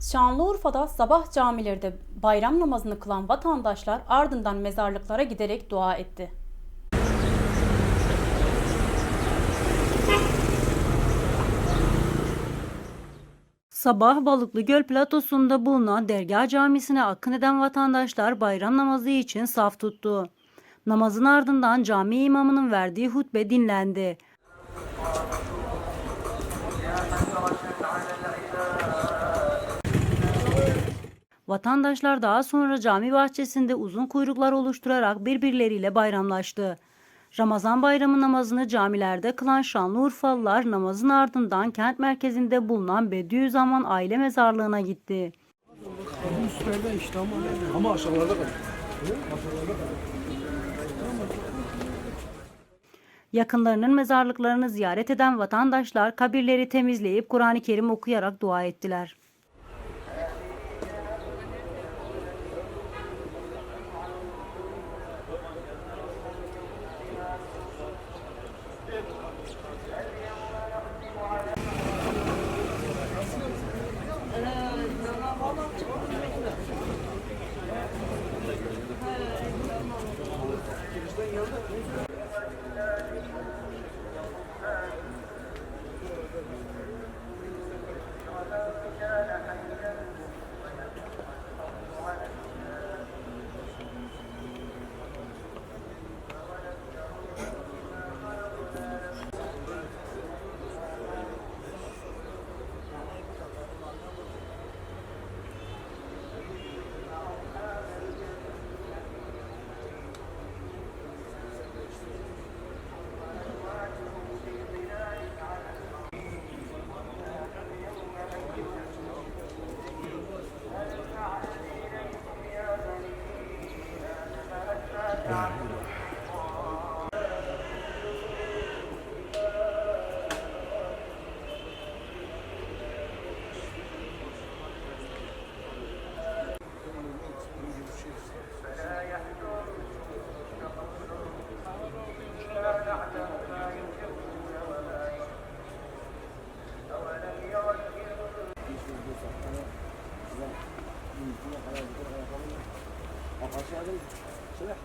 Şanlıurfa'da sabah camilerde bayram namazını kılan vatandaşlar ardından mezarlıklara giderek dua etti. Sabah Balıklı Göl platosunda bulunan Dergah Camisi'ne akın eden vatandaşlar bayram namazı için saf tuttu. Namazın ardından cami imamının verdiği hutbe dinlendi. Vatandaşlar daha sonra cami bahçesinde uzun kuyruklar oluşturarak birbirleriyle bayramlaştı. Ramazan bayramı namazını camilerde kılan Şanlıurfalılar namazın ardından kent merkezinde bulunan Bediüzzaman aile mezarlığına gitti. Üstlerde işte ama Ama aşağılarda. Yakınlarının mezarlıklarını ziyaret eden vatandaşlar kabirleri temizleyip Kur'an-ı Kerim okuyarak dua ettiler. صلاح ما